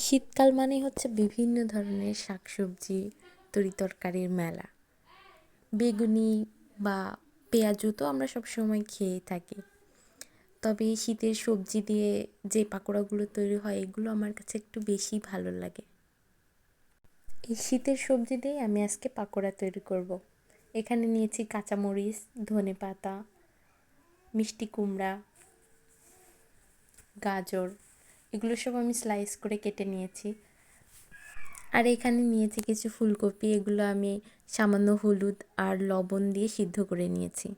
শীতকাল মানেই হচ্ছে বিভিন্ন ধরনের শাকসবজি, তরি তরকারির মেলা। বেগুনি বা পেঁয়াজু তো আমরা সব সময় খেয়েই থাকি। তবে শীতের সবজি দিয়ে যে পাকোড়াগুলো তৈরি হয়, এগুলো আমার কাছে একটু বেশি ভালো লাগে। এই শীতের সবজি দিয়ে আমি আজকে পাকোড়া তৈরি করব। এখানে নিয়েছি কাঁচামরিচ, ধনে পাতা, মিষ্টি কুমড়া, গাজর এগুলো সব আমি স্লাইস করে কেটে নিয়েছি। আর এখানে নিয়েছি কিছু ফুলকপি, এগুলো আমি সামান্য হলুদ আর লবণ দিয়ে সিদ্ধ করে নিয়েছি।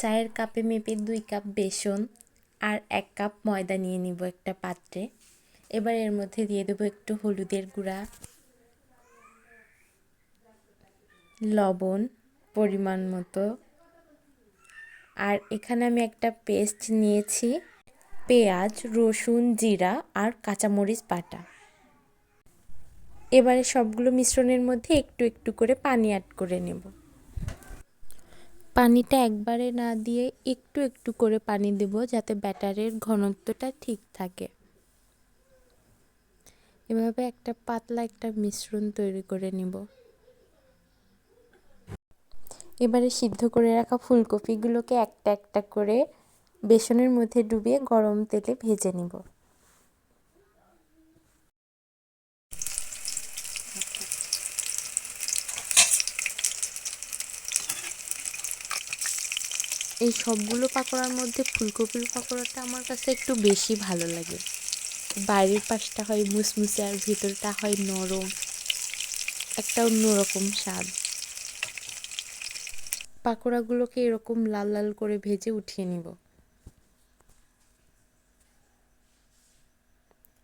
চায়ের কাপে মেপে দুই কাপ বেসন আর এক কাপ ময়দা নিয়ে নিব একটা পাত্রে। এবার এর মধ্যে দিয়ে দেবো একটু হলুদের গুঁড়া, লবণ পরিমাণ মতো। আর এখানে আমি একটা পেস্ট নিয়েছি। পেঁয়াজ, রসুন, জিরা আর কাঁচামরিচ বাটা। এবারে সবগুলো মিশ্রণের মধ্যে একটু একটু করে পানি অ্যাড করে নেব। পানিটা একবারে না দিয়ে একটু একটু করে পানি দেব যাতে ব্যাটারের ঘনত্বটা ঠিক থাকে। এভাবে একটা পাতলা একটা মিশ্রণ তৈরি করে নেব। এবারে সিদ্ধ করে রাখা ফুলকপিগুলোকে একটা একটা করে বেসনের মধ্যে ডুবিয়ে গরম তেলে ভেজে নিব। এই সবগুলো পাকোড়ার মধ্যে ফুলকপির পাকোড়াটা আমার কাছে একটু বেশি ভালো লাগে। বাইরের পাশটা হয় মুসমুসে আর ভিতরটা হয় নরম, একটা অন্যরকম স্বাদ। পাকোড়াগুলোকে এরকম লাল লাল করে ভেজে উঠিয়ে নিব।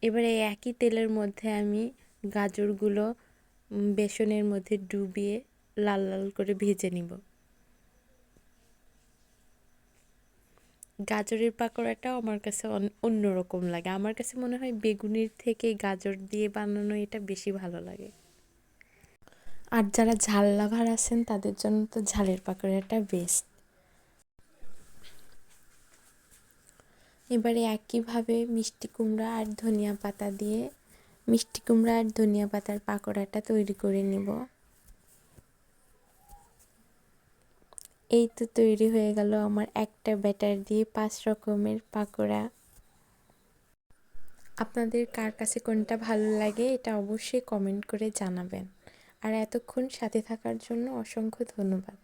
এবারে একই তেলের মধ্যে আমি গাজরগুলো বেসনের মধ্যে ডুবিয়ে লাল লাল করে ভেজে নিব। গাজরের পাকোড়াটাও আমার কাছে অন্যরকম লাগে। আমার কাছে মনে হয় বেগুনির থেকে গাজর দিয়ে বানানো এটা বেশি ভালো লাগে। আর যারা ঝাল লাভার আছেন, তাদের জন্য তো ঝালের পাকোড়াটা বেস্ট এবারে একইভাবে মিষ্টি কুমড়া আর ধনিয়া পাতা দিয়ে মিষ্টি কুমড়া আর ধনিয়া পাতার পাকোড়াটা তৈরি করে নিব। এই তো তৈরি হয়ে গেল আমার একটা ব্যাটার দিয়ে পাঁচ রকমের পাকোড়া। আপনাদের কার কাছে কোনটা ভালো লাগে এটা অবশ্যই কমেন্ট করে জানাবেন। আর এতক্ষণ সাথে থাকার জন্য অসংখ্য ধন্যবাদ।